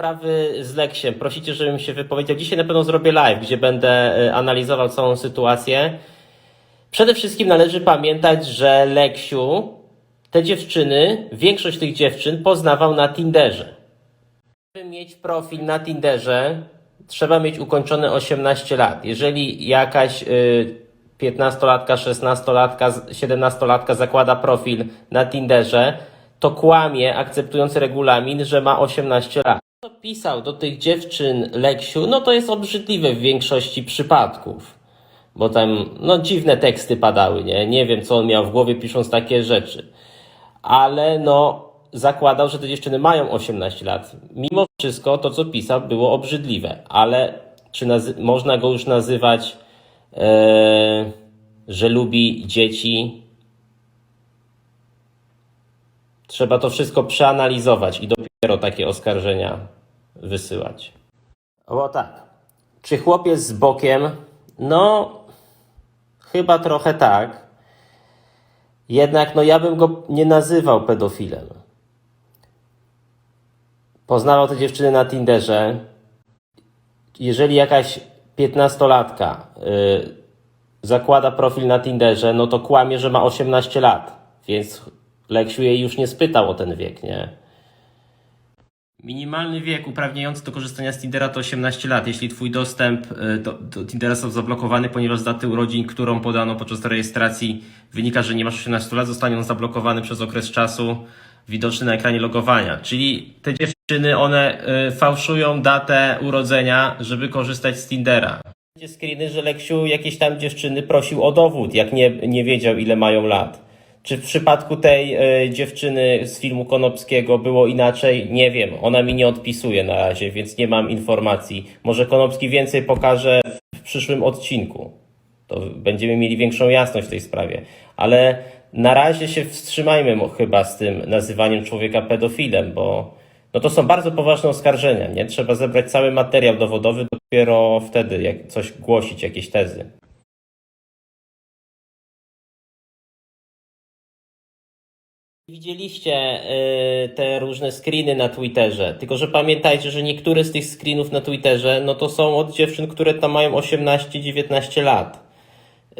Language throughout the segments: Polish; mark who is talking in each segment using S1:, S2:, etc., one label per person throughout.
S1: sprawy z Leksiem. Prosicie, żebym się wypowiedział. Dzisiaj na pewno zrobię live, gdzie będę e, analizował całą sytuację. Przede wszystkim należy pamiętać, że Leksiu te dziewczyny, większość tych dziewczyn poznawał na Tinderze. Żeby mieć profil na Tinderze, trzeba mieć ukończone 18 lat. Jeżeli jakaś y, 15-latka, 16-latka, 17-latka zakłada profil na Tinderze, to kłamie, akceptując regulamin, że ma 18 lat. Co pisał do tych dziewczyn Leksiu, no to jest obrzydliwe w większości przypadków. Bo tam, no dziwne teksty padały, nie? Nie wiem, co on miał w głowie pisząc takie rzeczy. Ale no, zakładał, że te dziewczyny mają 18 lat. Mimo wszystko to, co pisał, było obrzydliwe. Ale czy można go już nazywać, e, że lubi dzieci? Trzeba to wszystko przeanalizować i dopiero takie oskarżenia wysyłać. O tak. Czy chłopiec z bokiem? No, chyba trochę tak. Jednak no ja bym go nie nazywał pedofilem. Poznawał te dziewczyny na Tinderze. Jeżeli jakaś piętnastolatka y, zakłada profil na Tinderze, no to kłamie, że ma 18 lat. Więc Leksiu jej już nie spytał o ten wiek, nie? Minimalny wiek uprawniający do korzystania z Tindera to 18 lat. Jeśli Twój dostęp y, do, do Tindera został zablokowany, ponieważ z daty urodzin, którą podano podczas rejestracji, wynika, że nie masz 18 lat, zostanie on zablokowany przez okres czasu widoczny na ekranie logowania. Czyli te dziewczyny, one y, fałszują datę urodzenia, żeby korzystać z Tindera. Będzie screeny, że Leksiu jakieś tam dziewczyny prosił o dowód, jak nie, nie wiedział ile mają lat. Czy w przypadku tej e, dziewczyny z filmu Konopskiego było inaczej? Nie wiem. Ona mi nie odpisuje na razie, więc nie mam informacji. Może Konopski więcej pokaże w przyszłym odcinku. To będziemy mieli większą jasność w tej sprawie. Ale na razie się wstrzymajmy chyba z tym nazywaniem człowieka pedofilem, bo no to są bardzo poważne oskarżenia. Nie trzeba zebrać cały materiał dowodowy, dopiero wtedy jak coś głosić, jakieś tezy. Widzieliście y, te różne screeny na Twitterze, tylko że pamiętajcie, że niektóre z tych screenów na Twitterze, no to są od dziewczyn, które tam mają 18-19 lat.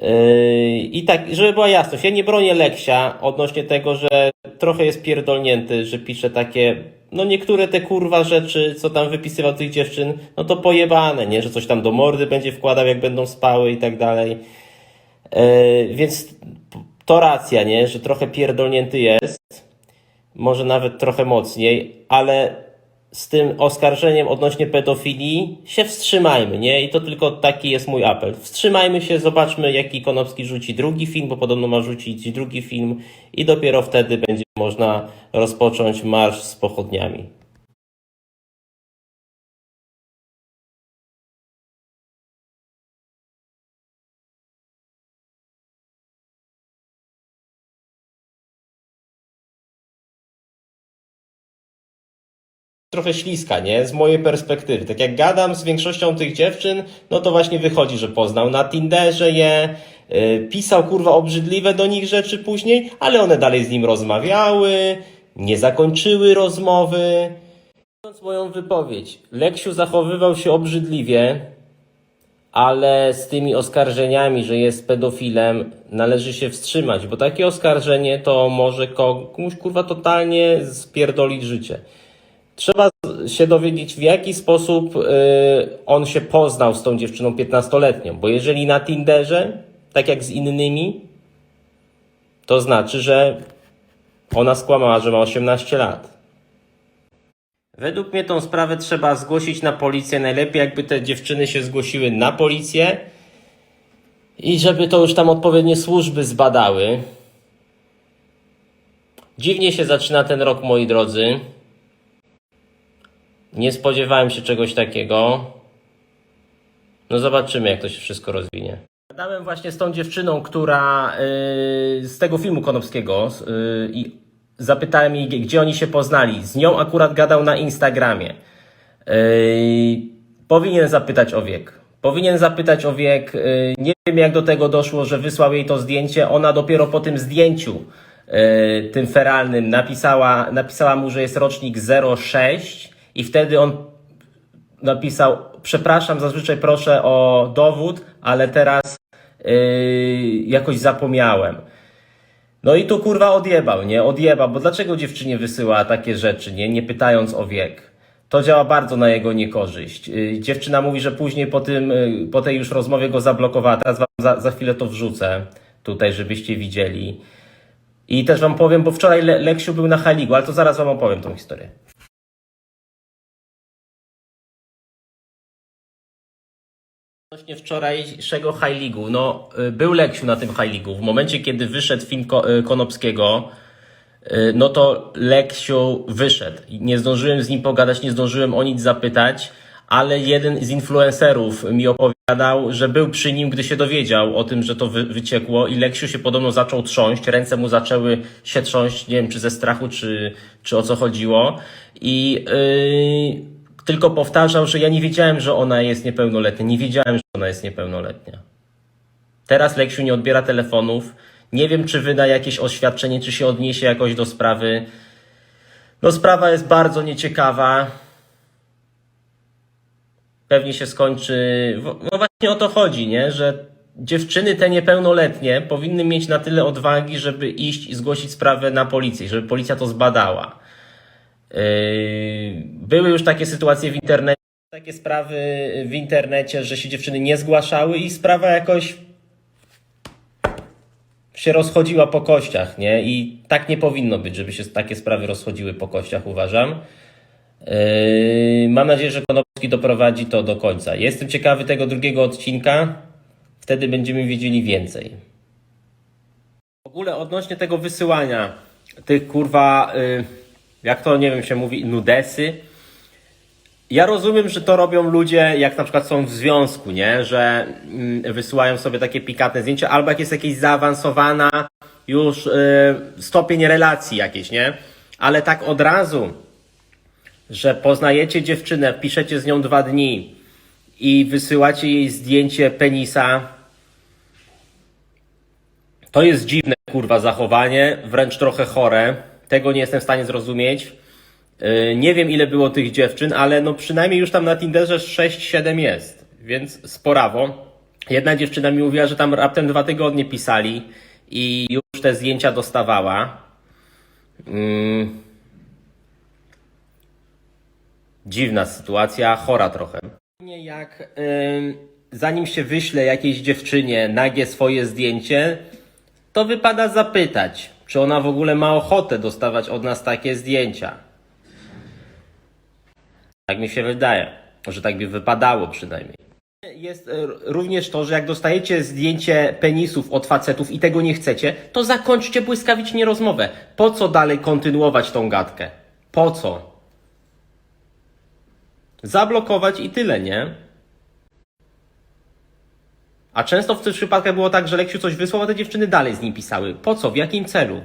S1: Yy, I tak, żeby była jasność, ja nie bronię Leksia odnośnie tego, że trochę jest pierdolnięty, że pisze takie, no niektóre te kurwa rzeczy, co tam wypisywał tych dziewczyn, no to pojebane, nie, że coś tam do mordy będzie wkładał, jak będą spały i tak dalej. Yy, więc to racja, nie, że trochę pierdolnięty jest, może nawet trochę mocniej, ale z tym oskarżeniem odnośnie pedofilii się wstrzymajmy, nie? I to tylko taki jest mój apel. Wstrzymajmy się, zobaczmy, jaki Konopski rzuci drugi film, bo podobno ma rzucić drugi film i dopiero wtedy będzie można rozpocząć marsz z pochodniami. Trochę śliska, nie? Z mojej perspektywy. Tak jak gadam z większością tych dziewczyn, no to właśnie wychodzi, że poznał na Tinderze je, yy, pisał kurwa obrzydliwe do nich rzeczy później, ale one dalej z nim rozmawiały, nie zakończyły rozmowy. Mówiąc moją wypowiedź, Leksiu zachowywał się obrzydliwie, ale z tymi oskarżeniami, że jest pedofilem, należy się wstrzymać, bo takie oskarżenie to może komuś kurwa totalnie spierdolić życie. Trzeba się dowiedzieć, w jaki sposób y, on się poznał z tą dziewczyną 15-letnią. Bo jeżeli na Tinderze, tak jak z innymi, to znaczy, że ona skłamała, że ma 18 lat. Według mnie tą sprawę trzeba zgłosić na policję. Najlepiej, jakby te dziewczyny się zgłosiły na policję i żeby to już tam odpowiednie służby zbadały. Dziwnie się zaczyna ten rok, moi drodzy. Nie spodziewałem się czegoś takiego. No zobaczymy, jak to się wszystko rozwinie. Gadałem właśnie z tą dziewczyną, która yy, z tego filmu Konopskiego yy, i zapytałem jej, gdzie oni się poznali. Z nią akurat gadał na Instagramie. Yy, powinien zapytać o wiek. Powinien zapytać o wiek. Yy, nie wiem, jak do tego doszło, że wysłał jej to zdjęcie. Ona dopiero po tym zdjęciu, yy, tym feralnym, napisała, napisała mu, że jest rocznik 06 i wtedy on napisał, przepraszam, zazwyczaj proszę o dowód, ale teraz yy, jakoś zapomniałem. No i tu kurwa odjebał, nie? Odjebał, bo dlaczego dziewczynie wysyła takie rzeczy, nie? Nie pytając o wiek. To działa bardzo na jego niekorzyść. Yy, dziewczyna mówi, że później po, tym, yy, po tej już rozmowie go zablokowała. Teraz wam za, za chwilę to wrzucę tutaj, żebyście widzieli. I też wam powiem, bo wczoraj Le Leksiu był na Haligu, ale to zaraz wam opowiem tą historię. Odnośnie wczorajszego High League'u, no y, był Leksiu na tym High League'u. W momencie, kiedy wyszedł film y, Konopskiego, y, no to Leksiu wyszedł. Nie zdążyłem z nim pogadać, nie zdążyłem o nic zapytać, ale jeden z influencerów mi opowiadał, że był przy nim, gdy się dowiedział o tym, że to wy- wyciekło i Leksiu się podobno zaczął trząść, ręce mu zaczęły się trząść, nie wiem czy ze strachu, czy, czy o co chodziło i yy, tylko powtarzał, że ja nie wiedziałem, że ona jest niepełnoletnia, nie wiedziałem, że ona jest niepełnoletnia. Teraz Leksiu nie odbiera telefonów. Nie wiem, czy wyda jakieś oświadczenie, czy się odniesie jakoś do sprawy. No, sprawa jest bardzo nieciekawa. Pewnie się skończy. No właśnie o to chodzi, nie? Że dziewczyny te niepełnoletnie powinny mieć na tyle odwagi, żeby iść i zgłosić sprawę na policję, żeby policja to zbadała. Yy, Były już takie sytuacje w internecie, takie sprawy w internecie, że się dziewczyny nie zgłaszały i sprawa jakoś się rozchodziła po kościach, nie? I tak nie powinno być, żeby się takie sprawy rozchodziły po kościach, uważam. Yy, mam nadzieję, że Konopski doprowadzi to do końca. Jestem ciekawy tego drugiego odcinka, wtedy będziemy wiedzieli więcej. W ogóle odnośnie tego wysyłania tych kurwa, y, jak to nie wiem się mówi, nudesy. Ja rozumiem, że to robią ludzie, jak na przykład są w związku, nie? Że mm, wysyłają sobie takie pikantne zdjęcia, albo jak jest jakieś zaawansowana już y, stopień relacji jakieś, nie? Ale tak od razu, że poznajecie dziewczynę, piszecie z nią dwa dni i wysyłacie jej zdjęcie penisa, to jest dziwne, kurwa, zachowanie, wręcz trochę chore. Tego nie jestem w stanie zrozumieć. Yy, Nie wiem, ile było tych dziewczyn, ale no przynajmniej już tam na Tinderze 6-7 jest, więc sporawo. Jedna dziewczyna mi mówiła, że tam raptem dwa tygodnie pisali i już te zdjęcia dostawała. Mm. Dziwna sytuacja, chora trochę. Jak zanim się wyśle jakiejś dziewczynie nagie swoje zdjęcie, to wypada zapytać, czy ona w ogóle ma ochotę dostawać od nas takie zdjęcia. Tak mi się wydaje, że tak by wypadało przynajmniej. Jest e, również to, że jak dostajecie zdjęcie penisów od facetów i tego nie chcecie, to zakończcie błyskawicznie rozmowę. Po co dalej kontynuować tą gadkę? Po co? Zablokować i tyle, nie? A często w tych przypadkach było tak, że Leksiu coś wysłał, a te dziewczyny dalej z nim pisały. Po co? W jakim celu?